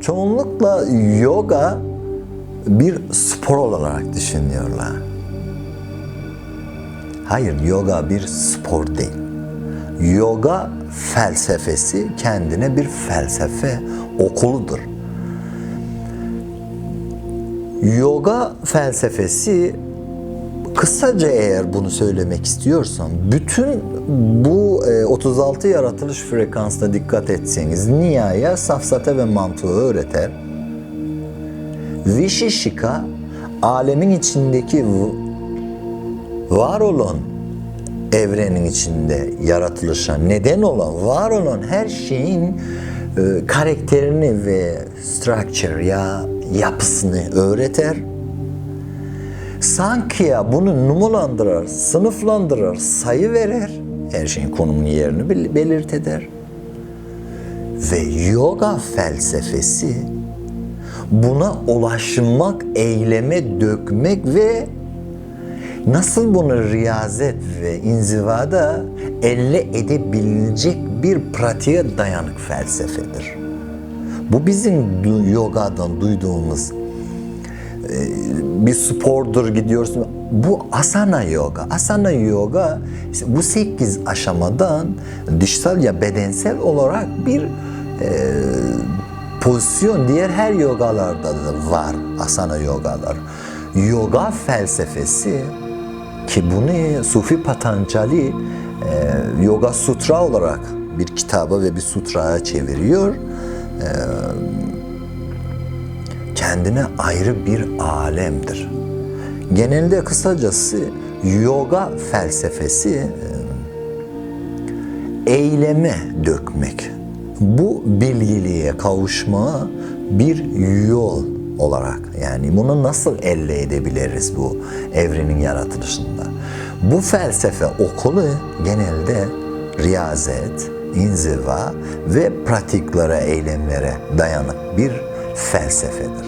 Çoğunlukla yoga bir spor olarak düşünüyorlar. Hayır, yoga bir spor değil. Yoga felsefesi kendine bir felsefe okuludur. Yoga felsefesi kısaca eğer bunu söylemek istiyorsam bütün bu e, 36 yaratılış frekansına dikkat etseniz niyaya safsata ve mantığı öğreter. Vishishika alemin içindeki var olan evrenin içinde yaratılışa neden olan, var olan her şeyin e, karakterini ve structure ya yapısını öğreter. Sankhya bunu numaralandırır, sınıflandırır, sayı verer. Her şeyin konumunu yerini bel- belirt eder. Ve yoga felsefesi buna ulaşmak, eyleme dökmek ve nasıl bunu riyazet ve inzivada elde edebilecek bir pratiğe dayanık felsefedir. Bu bizim yogadan duyduğumuz e, bir spordur gidiyorsun. Bu asana yoga. Asana yoga bu sekiz aşamadan dışsal ya bedensel olarak bir e, pozisyon diğer her yogalarda da var asana yogalar. Yoga felsefesi ki bunu Sufi Patanjali e, Yoga Sutra olarak bir kitaba ve bir sutraya çeviriyor. E, kendine ayrı bir alemdir. Genelde kısacası yoga felsefesi e, eyleme dökmek. Bu bilgiliğe kavuşmaya bir yol olarak yani bunu nasıl elde edebiliriz bu evrenin yaratılışında? Bu felsefe okulu genelde riyazet, inziva ve pratiklere, eylemlere dayanık bir felsefedir.